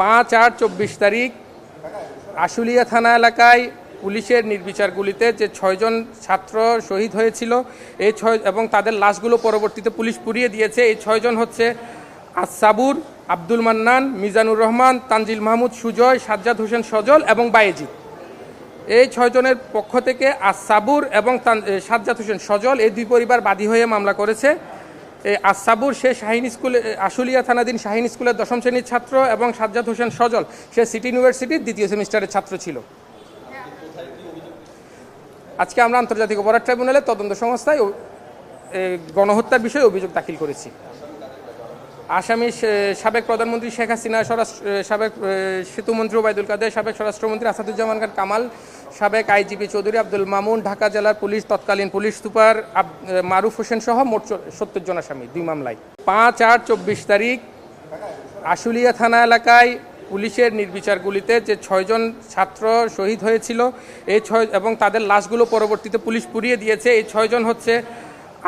পাঁচ আট চব্বিশ তারিখ আশুলিয়া থানা এলাকায় পুলিশের নির্বিচার গুলিতে যে ছয়জন ছাত্র শহীদ হয়েছিল, এই ছয় এবং তাদের লাশগুলো পরবর্তীতে পুলিশ পুড়িয়ে দিয়েছে। এই ছয়জন হচ্ছে আসাবুর আব্দুল মান্নান, মিজানুর রহমান, তানজিল মাহমুদ, সুজয়, সাজ্জাদ হোসেন সজল এবং বায়েজিৎ এই ছয়জনের পক্ষ থেকে আসাবুর এবং সাজ্জাদ হোসেন সজল এই দুই পরিবার বাদী হয়ে মামলা করেছে। আসাবুর সে শাহিন স্কুলে আশুলিয়া থানাধীন শাহিন স্কুলের দশম শ্রেণির ছাত্র এবং সাজ্জাদ হোসেন সজল, সে সিটি ইউনিভার্সিটির দ্বিতীয় সেমিস্টারের ছাত্র ছিল। আজকে আমরা আন্তর্জাতিক অপরাধ ট্রাইব্যুনালে তদন্ত সংস্থায় গণহত্যার বিষয়ে অভিযোগ দাখিল করেছি। আসামি সাবেক প্রধানমন্ত্রী শেখ হাসিনা সাবেক সেতুমন্ত্রী ওবায়দুল কাদের, সাবেক স্বরাষ্ট্রমন্ত্রী আসাদুজ্জামান খান কামাল, সাবেক আইজিপি চৌধুরী আব্দুল মামুন, ঢাকা জেলার পুলিশ, তৎকালীন পুলিশ সুপার মারুফ হোসেন সহ মোট সত্তর জন আসামি, দুই মামলায়। পাঁচ আট চব্বিশ তারিখ আশুলিয়া থানা এলাকায় পুলিশের নির্বিচার গুলিতে যে ছয়জন ছাত্র শহীদ হয়েছিল এই ছয়, এবং তাদের লাশগুলো পরবর্তীতে পুলিশ পুড়িয়ে দিয়েছে এই ছয়জন হচ্ছে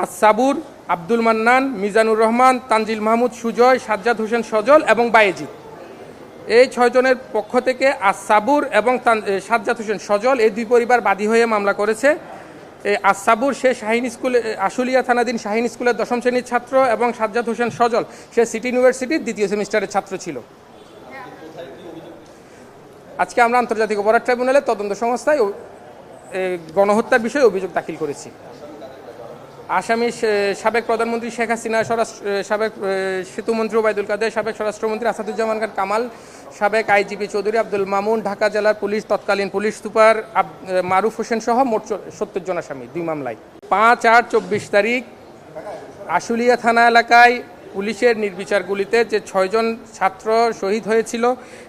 আসাবুর আব্দুল মান্নান, মিজানুর রহমান, তানজিল মাহমুদ, সুজয়, সাজ্জাদ হোসেন সজল এবং বায়েজিৎ এই ছয়জনের পক্ষ থেকে আসাবুর এবং সাজ্জাদ হোসেন সজল এই দুই পরিবার বাদী হয়ে মামলা করেছে। আসাবুর সে শাহিন স্কুলে আশুলিয়া থানাধীন শাহিন স্কুলের দশম শ্রেণির ছাত্র এবং সাজ্জাদ হোসেন সজল সে সিটি ইউনিভার্সিটির দ্বিতীয় সেমিস্টারের ছাত্র ছিল। আজকে আমরা আন্তর্জাতিক অপরাধ ট্রাইব্যুনালে তদন্ত সংস্থায় গণহত্যার বিষয়ে অভিযোগ দাখিল করেছি। আসামি সাবেক প্রধানমন্ত্রী শেখ হাসিনা, স্বরাষ্ট্র সাবেক সেতুমন্ত্রী ওবায়দুল কাদের, সাবেক স্বরাষ্ট্রমন্ত্রী আসাদুজ্জামান খান কামাল, সাবেক আইজিপি চৌধুরী আব্দুল মামুন, ঢাকা জেলার পুলিশ, তৎকালীন পুলিশ সুপার মারুফ হোসেন সহ মোট সত্তর জন আসামি, দুই মামলায়। পাঁচ আট চব্বিশ তারিখ, আশুলিয়া থানা এলাকায় পুলিশের নির্বিচার গুলিতে যে ছয়জন ছাত্র শহীদ হয়েছিল,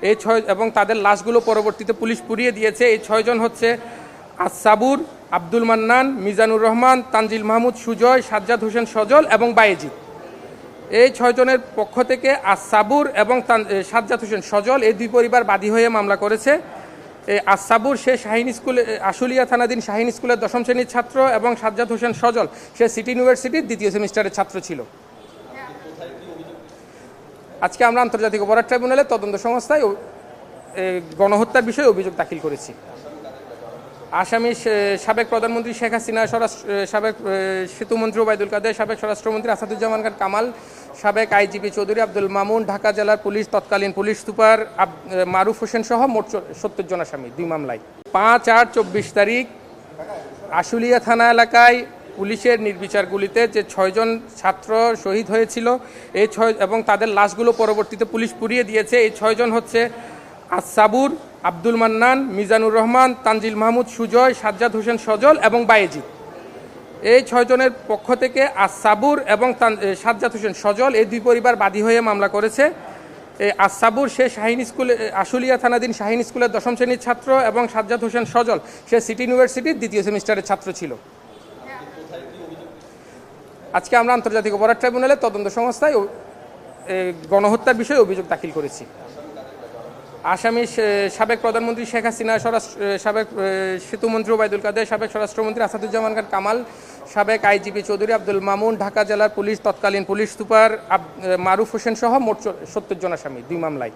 এই ছয়, এবং তাদের লাশগুলো পরবর্তীতে পুলিশ পুড়িয়ে দিয়েছে, এই ছয়জন হচ্ছে আসাবুর আব্দুল মান্নান, মিজানুর রহমান, তানজিল মাহমুদ, সুজয়, সাজ্জাদ হোসেন সজল এবং বায়েজিৎ এই ছয়জনের পক্ষ থেকে আসাবুর এবং তান- সাজ্জাদ হোসেন সজল এই দুই পরিবার বাদী হয়ে মামলা করেছে। আসাবুর সে শাহিন স্কুলে আশুলিয়া থানাধীন শাহিন স্কুলের দশম শ্রেণির ছাত্র এবং সাজ্জাদ হোসেন সজল সে সিটি ইউনিভার্সিটির দ্বিতীয় সেমিস্টারের ছাত্র ছিল। আজকে আমরা আন্তর্জাতিক অপরাধ ট্রাইব্যুনালে তদন্ত সংস্থায় গণহত্যার বিষয়ে অভিযোগ দাখিল করেছি। আসামি সাবেক প্রধানমন্ত্রী শেখ হাসিনা সাবেক সেতুমন্ত্রী ওবায়দুল কাদের, সাবেক স্বরাষ্ট্রমন্ত্রী আসাদুজ্জামান খান কামাল, সাবেক আইজিপি চৌধুরী আব্দুল মামুন, ঢাকা জেলার পুলিশ, তৎকালীন পুলিশ সুপার মারুফ হোসেন সহ মোট সত্তর জন আসামি, দুই মামলায়। পাঁচ আট চব্বিশ তারিখ, আশুলিয়া থানা এলাকায় পুলিশের নির্বিচার গুলিতে যে ছয়জন ছাত্র শহীদ হয়েছিল, এই ছয়, এবং তাদের লাশগুলো পরবর্তীতে পুলিশ পুড়িয়ে দিয়েছে। এই ছয়জন হচ্ছে আসাবুর আব্দুল মান্নান, মিজানুর রহমান, তানজিল মাহমুদ, সুজয়, সাজ্জাদ হোসেন সজল এবং বায়েজিৎ এই ছয়জনের পক্ষ থেকে আসাবুর এবং সাজ্জাদ হোসেন সজল এই দুই পরিবার বাদী হয়ে মামলা করেছে। এই আসাবুর সে শাহিন স্কুলে আশুলিয়া থানাধীন শাহিন স্কুলের দশম শ্রেণির ছাত্র এবং সাজ্জাদ হোসেন সজল সে সিটি ইউনিভার্সিটির দ্বিতীয় সেমিস্টারের ছাত্র ছিল। আজকে আমরা আন্তর্জাতিক অপরাধ ট্রাইব্যুনালে তদন্ত সংস্থায় গণহত্যার বিষয়ে অভিযোগ দাখিল করেছি। আসামি সাবেক প্রধানমন্ত্রী শেখ হাসিনা সাবেক সেতুমন্ত্রী ওবায়দুল কাদের, সাবেক স্বরাষ্ট্রমন্ত্রী আসাদুজ্জামান খান কামাল, সাবেক আইজিপি চৌধুরী আব্দুল মামুন, ঢাকা জেলার পুলিশ তৎকালীন পুলিশ সুপার মারুফ হোসেন সহ মোট সত্তর জন আসামি, দুই মামলায়।